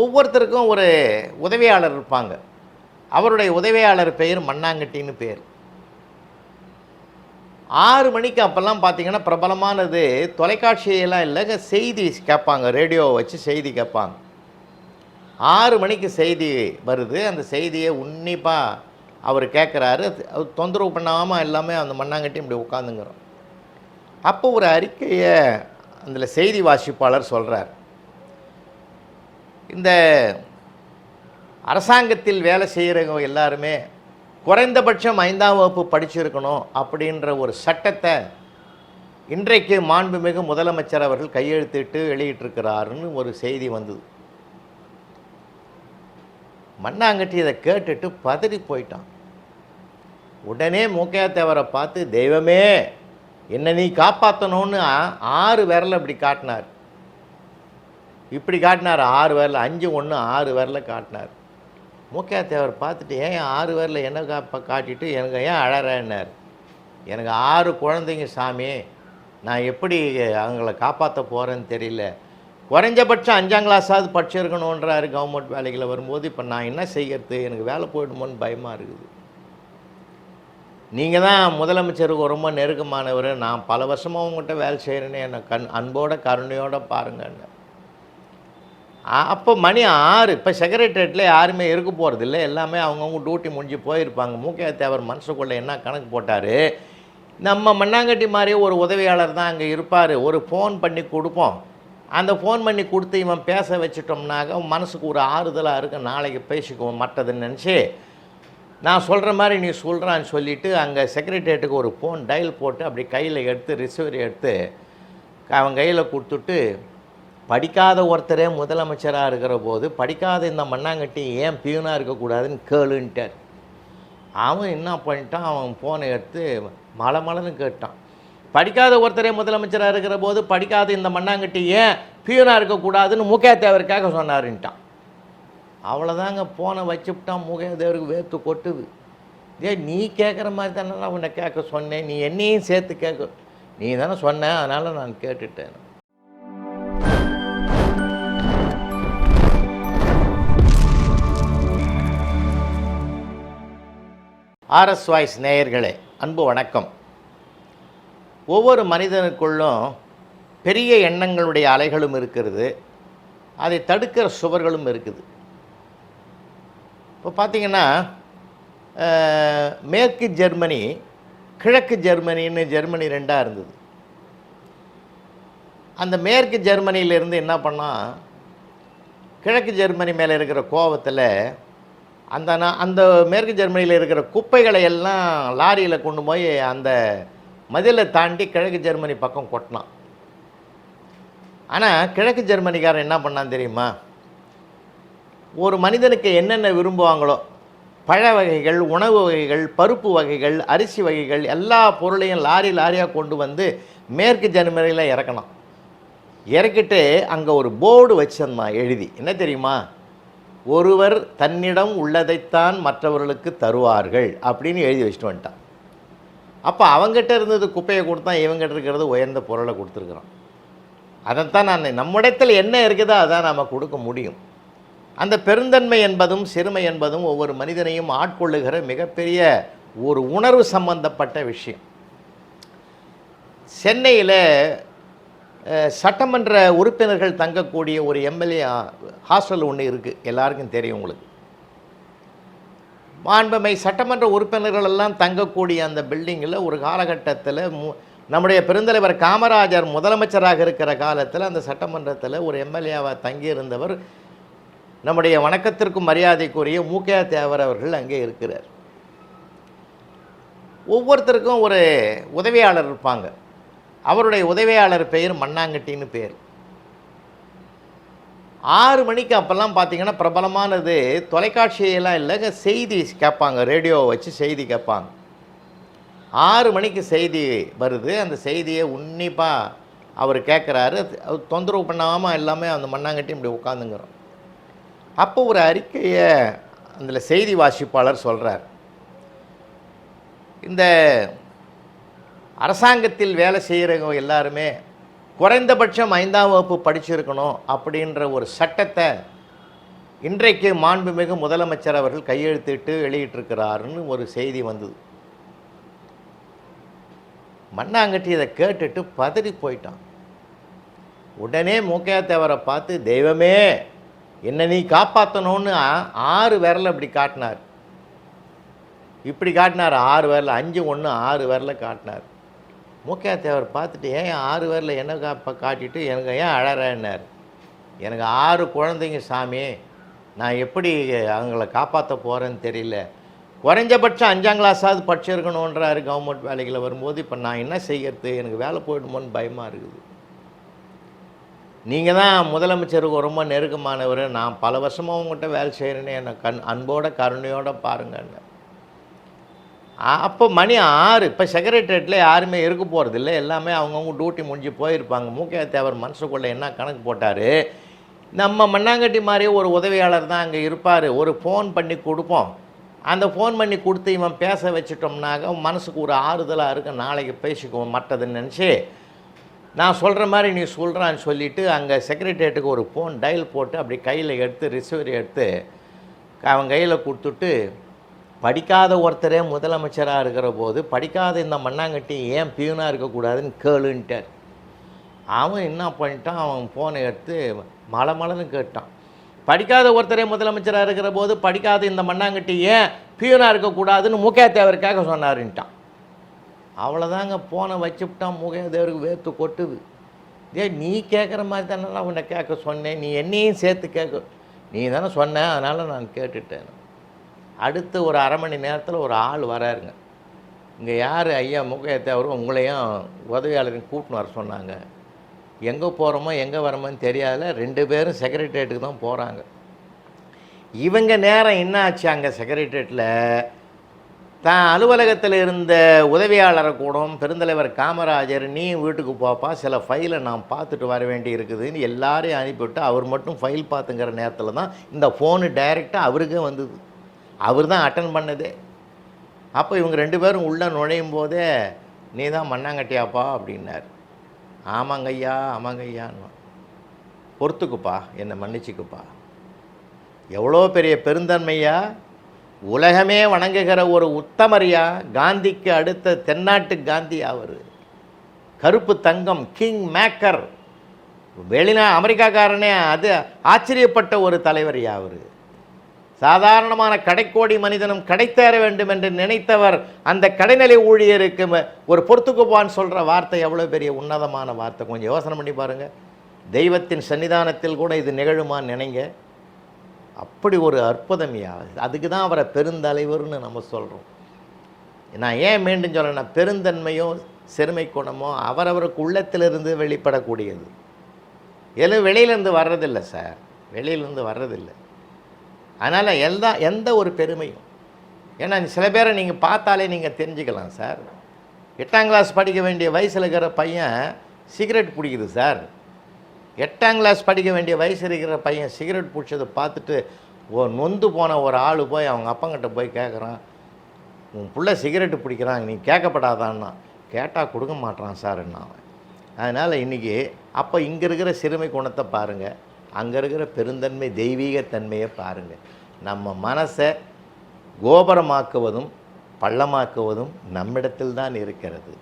ஒவ்வொருத்தருக்கும் ஒரு உதவியாளர் இருப்பாங்க. அவருடைய உதவியாளர் பெயர் மண்ணாங்கட்டின்னு பேர். ஆறு மணிக்கு அப்போல்லாம் பார்த்தீங்கன்னா பிரபலமானது தொலைக்காட்சியெல்லாம் இல்லைங்க செய்தி கேட்பாங்க ரேடியோவை வச்சு செய்தி கேட்பாங்க. ஆறு மணிக்கு செய்தி வருது அந்த செய்தியை உன்னிப்பாக அவர் கேட்குறாரு தொந்தரவு பண்ணாமல் எல்லாமே அந்த மண்ணாங்கட்டி இப்படி உட்காந்துங்கிறோம் அப்போ ஒரு அறிக்கையை அதில் செய்தி வாசிப்பாளர் சொல்கிறார் இந்த அரசாங்கத்தில் வேலை செய்கிறவங்க எல்லாருமே குறைந்தபட்சம் ஐந்தாம் வகுப்பு படிச்சிருக்கணும் அப்படின்ற ஒரு சட்டத்தை இன்றைக்கு மாண்புமிகு முதலமைச்சர் அவர்கள் கையெழுத்திட்டு வெளியிட்டிருக்கிறாருன்னு ஒரு செய்தி வந்தது. மண்ணாங்கட்டி இதை கேட்டுட்டு பதறி போயிட்டான். உடனே மூக்கையா தேவரை பார்த்து தெய்வமே என்னை நீ காப்பாற்றணும்னு ஆறு விரலை அப்படி காட்டினார். இப்படி காட்டினார் ஆறு வரல அஞ்சு ஒன்று ஆறு வரல காட்டினார். மூக்கையா தேவர் பார்த்துட்டு ஏன் ஆறு வரல என்ன காப்ப காட்டிட்டு எனக்கு ஏன் அழறேன்னார். எனக்கு ஆறு குழந்தைங்க சாமி நான் எப்படி அவங்கள காப்பாற்ற போகிறேன்னு தெரியல. குறைஞ்சபட்சம் அஞ்சாம் கிளாஸாவது படிச்சிருக்கணுன்றாரு கவர்மெண்ட் வேலைகளை வரும்போது. இப்போ நான் என்ன செய்கிறது எனக்கு வேலை போயிடுமோன்னு பயமாக இருக்குது. நீங்கள் தான் முதலமைச்சருக்கு ரொம்ப நெருக்கமானவர். நான் பல வருஷமாக உங்கள்கிட்ட வேலை செய்கிறேன்னு என்னை கண் அன்போட கருணையோடு பாருங்கன்னு அப்போ மணி ஆறு. இப்போ செக்ரட்டரியேட்டில் யாருமே இருக்க போகிறது இல்லை. எல்லாமே அவங்கவுங்க டியூட்டி முடிஞ்சு போயிருப்பாங்க. மூக்கையா தேவர் மனசுக்குள்ளே என்ன கணக்கு போட்டார்? நம்ம மண்ணாங்கட்டி மாதிரி ஒரு உதவியாளர் தான் அங்கே இருப்பார். ஒரு ஃபோன் பண்ணி கொடுப்போம். அந்த ஃபோன் பண்ணி கொடுத்து இவன் பேச வச்சுட்டோம்னாக்க மனசுக்கு ஒரு ஆறுதலாக இருக்கும் நாளைக்கு பேசிக்குவோம். மற்றதுன்னு நினச்சி நான் சொல்கிற மாதிரி நீ சொல்கிறான்னு சொல்லிவிட்டு அங்கே செக்ரட்டரியேட்டுக்கு ஒரு ஃபோன் டயல் போட்டு அப்படி கையில் எடுத்து ரிசீவர் எடுத்து அவன் கையில் கொடுத்துட்டு படிக்காத ஒருத்தரே முதலமைச்சராக இருக்கிற போது படிக்காத இந்த மண்ணாங்கட்டி ஏன் பியூனாக இருக்கக்கூடாதுன்னு கேளுன்ட்டார். அவன் என்ன பண்ணிட்டான்? அவன் ஃபோனை எடுத்து மலை மலைன்னு கேட்டான். படிக்காத ஒருத்தரே முதலமைச்சராக இருக்கிற போது படிக்காத இந்த மண்ணாங்கட்டி ஏன் பியூனாக இருக்கக்கூடாதுன்னு முக்கிய தேவருக்காக சொன்னாருன்ட்டான். அவ்வளோதாங்க ஃபோனை வச்சுவிட்டான் முகேதேவருக்கு வேர்த்து கொட்டுது. ஏ நீ கேட்குற மாதிரி தானே உன்னை கேட்க சொன்னேன். நீ என்னையும் சேர்த்து கேட்க நீ தானே சொன்ன அதனால் நான் கேட்டுட்டேன். ஆர்எஸ் வாய்ஸ் நேயர்களே அன்பு வணக்கம். ஒவ்வொரு மனிதனுக்குள்ளும் பெரிய எண்ணங்களுடைய அலைகளும் இருக்கிறது. அதை தடுக்கிற சுவர்களும் இருக்குது. இப்போ பார்த்தீங்கன்னா மேற்கு ஜெர்மனி கிழக்கு ஜெர்மனின்னு ஜெர்மனி ரெண்டாக இருந்தது. அந்த மேற்கு ஜெர்மனியிலேருந்து என்ன பண்ணால் கிழக்கு ஜெர்மனி மேலே இருக்கிற கோவத்தில் அந்த நா- அந்த மேற்கு ஜெர்மனியில் இருக்கிற குப்பைகளை எல்லாம் லாரியில் கொண்டு போய் அந்த மதிலை தாண்டி கிழக்கு ஜெர்மனி பக்கம் கொட்டினான். ஆனால் கிழக்கு ஜெர்மனிக்காரன் என்ன பண்ணான் தெரியுமா? ஒரு மனிதனுக்கு என்னென்ன விரும்புவாங்களோ பழ வகைகள் உணவு வகைகள் பருப்பு வகைகள் அரிசி வகைகள் எல்லா பொருளையும் லாரி லாரியாக கொண்டு வந்து மேற்கு ஜெர்மனியில் இறக்கணும் இறக்கிட்டு அங்கே ஒரு போர்டு வச்சிருந்தான் எழுதி. என்ன தெரியுமா? ஒருவர் தன்னிடம் உள்ளதைத்தான் மற்றவர்களுக்கு தருவார்கள் அப்படின்னு எழுதி வச்சுட்டு வந்துட்டான். அப்போ அவங்ககிட்ட இருந்தது குப்பையை கொடுத்தான் இவங்ககிட்ட இருக்கிறது உயர்ந்த பொருளை கொடுத்துருக்குறான். அதைத்தான் நான் நம்மிடத்தில் என்ன இருக்குதோ அதான் நாம் கொடுக்க முடியும். அந்த பெருந்தன்மை என்பதும் சிறுமை என்பதும் ஒவ்வொரு மனிதனையும் ஆட்கொள்ளுகிற மிகப்பெரிய ஒரு உணர்வு சம்பந்தப்பட்ட விஷயம். சென்னையில் சட்டமன்ற உறுப்பினர்கள் தங்கக்கூடிய ஒரு எம்எல்ஏ ஹாஸ்டல் ஒன்று இருக்குது எல்லாருக்கும் தெரியும் உங்களுக்கு. மாண்புமை சட்டமன்ற உறுப்பினர்கள் எல்லாம் தங்கக்கூடிய அந்த பில்டிங்கில் ஒரு காலகட்டத்தில் மு நம்முடைய பெருந்தலைவர் காமராஜர் முதலமைச்சராக இருக்கிற காலத்தில் அந்த சட்டமன்றத்தில் ஒரு எம்எல்ஏவாக தங்கியிருந்தவர் நம்முடைய வணக்கத்திற்கும் மரியாதைக்குரிய மூக்கையா தேவர் அவர்கள் அங்கே இருக்கிறார். ஒவ்வொருத்தருக்கும் ஒரு உதவியாளர் இருப்பாங்க. அவருடைய உதவியாளர் பெயர் மண்ணாங்கட்டின்னு பேர். ஆறு மணிக்கு அப்போல்லாம் பார்த்தீங்கன்னா பிரபலமானது தொலைக்காட்சியெல்லாம் இல்லைங்க செய்தி கேட்பாங்க ரேடியோவை வச்சு செய்தி கேட்பாங்க. ஆறு மணிக்கு செய்தி வருது அந்த செய்தியை உன்னிப்பாக அவர் கேட்குறாரு தொந்தரவு பண்ணாமல் எல்லாமே அந்த மண்ணாங்கட்டி இப்படி உட்காந்துங்கிறோம். அப்போ ஒரு அறிக்கையை அதில் செய்தி வாசிப்பாளர் சொல்கிறார் இந்த அரசாங்கத்தில் வேலை செய்கிறவங்க எல்லாருமே குறைந்தபட்சம் ஐந்தாம் வகுப்பு படிச்சிருக்கணும் அப்படின்ற ஒரு சட்டத்தை இன்றைக்கு மாண்புமிகு முதலமைச்சர் அவர்கள் கையெழுத்திட்டு வெளியிட்டிருக்கிறாருன்னு ஒரு செய்தி வந்தது. மண்ணாங்கட்டி இதை கேட்டுட்டு பதறி போயிட்டான். உடனே மூக்கையாத்தேவரை பார்த்து தெய்வமே என்னை நீ காப்பாற்றணும்னு ஆறு விரல இப்படி காட்டினார். இப்படி காட்டினார் ஆறு விரல் அஞ்சு ஒன்று ஆறு விரல காட்டினார். மூக்கையா தேவர் பார்த்துட்டு ஏன் ஆறு பேரில் என்ன கா காட்டிட்டு எனக்கு ஏன் அழறேன்னார். எனக்கு ஆறு குழந்தைங்க சாமி நான் எப்படி அவங்கள காப்பாற்ற போகிறேன்னு தெரியல. குறைஞ்சபட்சம் அஞ்சாம் கிளாஸாவது படிச்சிருக்கணுன்றாரு கவர்மெண்ட் வேலைகளை வரும்போது இப்போ நான் என்ன செய்கிறது எனக்கு வேலை போயிடுமோன்னு பயமாக இருக்குது. நீங்கள் தான் முதலமைச்சருக்கு ரொம்ப நெருக்கமானவர். நான் பல வருஷமாக உங்கள்கிட்ட வேலை செய்கிறேன்னு என்னை கண் அன்போட கருணையோடு பாருங்கன்னு அப்போ மணி ஆறு. இப்போ செக்ரட்டரியேட்டில் யாருமே இருக்க போகிறது இல்லை. எல்லாமே அவங்கவுங்க டியூட்டி முடிஞ்சு போயிருப்பாங்க. மூக்கையா தேவர் மனசுக்குள்ளே என்ன கணக்கு போட்டார்? நம்ம மண்ணாங்கட்டி மாதிரியே ஒரு உதவியாளர் தான் அங்கே இருப்பார். ஒரு ஃபோன் பண்ணி கொடுப்போம். அந்த ஃபோன் பண்ணி கொடுத்து இவன் பேச வச்சிட்டோம்னாக்க மனசுக்கு ஒரு ஆறுதலாக இருக்கும் நாளைக்கு பேசிக்குவோம். மற்றதுன்னு நினச்சி நான் சொல்கிற மாதிரி நீ சொல்கிறான்னு சொல்லிவிட்டு அங்கே செக்ரட்டரியேட்டுக்கு ஒரு ஃபோன் டயல் போட்டு அப்படி கையில் எடுத்து ரிசீவர் எடுத்து அவன் கையில் கொடுத்துட்டு படிக்காத ஒருத்தரே முதலமைச்சராக இருக்கிற போது படிக்காத இந்த மண்ணாங்கட்டி ஏன் பியூனாக இருக்கக்கூடாதுன்னு கேளுன்ட்டார். அவன் என்ன பண்ணிட்டான்? அவன் ஃபோனை எடுத்து மலை மலைன்னு கேட்டான். படிக்காத ஒருத்தரே முதலமைச்சராக இருக்கிற போது படிக்காத இந்த மண்ணாங்கட்டி ஏன் பியூனாக இருக்கக்கூடாதுன்னு முகே தேவருக்காக சொன்னாருன்ட்டான். அவ்வளோதாங்க ஃபோனை வச்சுவிட்டான் முகைய தேவருக்கு வேர்த்து கொட்டுது. ஏ நீ கேட்குற மாதிரி தானே உன்னை கேட்க சொன்னேன். நீ என்னையும் சேர்த்து கேட்க நீ தானே சொன்ன அதனால் நான் கேட்டுட்டேன் அடுத்து ஒரு அரை மணி நேரத்தில் ஒரு ஆள் வராருங்க. இங்கே யார் ஐயா முகைய தேவர் உங்களையும் உதவியாளரையும் கூட்டின்னு வர சொன்னாங்க. எங்கே போகிறோமோ எங்கே வரோமோன்னு தெரியாதுல ரெண்டு பேரும் செக்ரட்டரியேட்டுக்கு தான் போகிறாங்க இவங்க நேரம் என்ன ஆச்சு அங்கே செக்ரட்டரியேட்டில் தான் அலுவலகத்தில் இருந்த உதவியாளரை கூடம் பெருந்தலைவர் காமராஜர் நீ வீட்டுக்கு போப்பா சில ஃபைலை நான் பார்த்துட்டு வர வேண்டி இருக்குதுன்னு எல்லாரையும் அனுப்பிவிட்டு அவர் மட்டும் ஃபைல் பார்த்துங்கிற நேரத்தில் தான் இந்த ஃபோனு டைரெக்டாக அவருக்கே வந்தது. அவர் தான் அட்டன் பண்ணதே. அப்போ இவங்க ரெண்டு பேரும் உள்ளே நுழையும் போதே நீ தான் மண்ணாங்கட்டியாப்பா அப்படின்னார். ஆமாங்கய்யா ஆமாங்கய்யான்னு. பொறுத்துக்குப்பா என்னை மன்னிச்சுக்குப்பா. எவ்வளோ பெரிய பெருந்தன்மையா? உலகமே வணங்குகிற ஒரு உத்தமரியா? காந்திக்கு அடுத்த தென்னாட்டு காந்தி அவர் கருப்பு தங்கம் கிங் மேக்கர் வெளிநா அமெரிக்காக்காரனே அது ஆச்சரியப்பட்ட ஒரு தலைவரியா அவர் சாதாரணமான கடைக்கோடி மனிதனும் கடைத்தேற வேண்டும் என்று நினைத்தவர் அந்த கடைநிலை ஊழியருக்கு ஒரு பொறுத்துக்குப்பான்னு சொல்கிற வார்த்தை எவ்வளோ பெரிய உன்னதமான வார்த்தை? கொஞ்சம் யோசனை பண்ணி பாருங்கள் தெய்வத்தின் சன்னிதானத்தில் கூட இது நிகழுமான்னு நினைங்க. அப்படி ஒரு அற்புதமையா அதுக்கு தான் அவரை பெருந்தலைவர்னு நம்ம சொல்கிறோம் நான் ஏன் மீண்டும் சொல்கிறேன்னா பெருந்தன்மையோ சிறுமை குணமோ அவரவருக்கு உள்ளத்திலிருந்து வெளிப்படக்கூடியது. எதுவும் வெளியிலேருந்து வர்றதில்லை சார். வெளியிலேருந்து வர்றதில்லை. அதனால் எந்த எந்த ஒரு பெருமையும். ஏன்னா சில பேரை நீங்கள் பார்த்தாலே நீங்கள் தெரிஞ்சுக்கலாம் சார். எட்டாம் கிளாஸ் படிக்க வேண்டிய வயசில் இருக்கிற பையன் சிகரெட் பிடிக்குது சார். எட்டாம் கிளாஸ் படிக்க வேண்டிய வயசு இருக்கிற பையன் சிகரெட் பிடிச்சதை பார்த்துட்டு ஓ நொந்து போன ஒரு ஆள் போய் அவங்க அப்பங்கிட்ட போய் கேட்குறான் உன் பிள்ளை சிகரெட்டு பிடிக்கிறான் நீ கேட்கப்படாதான்னா கேட்டால் கொடுக்க மாட்டான் சார் அவன். அதனால் இன்றைக்கி அப்போ இங்கே இருக்கிற சிறுமை குணத்தை பாருங்கள் அங்கே இருக்கிற பெருந்தன்மை தெய்வீகத்தன்மையை பாருங்கள் நம்ம மனசை கோபுரமாக்குவதும் பள்ளமாக்குவதும் நம்மிடத்தில் தான் இருக்கிறது.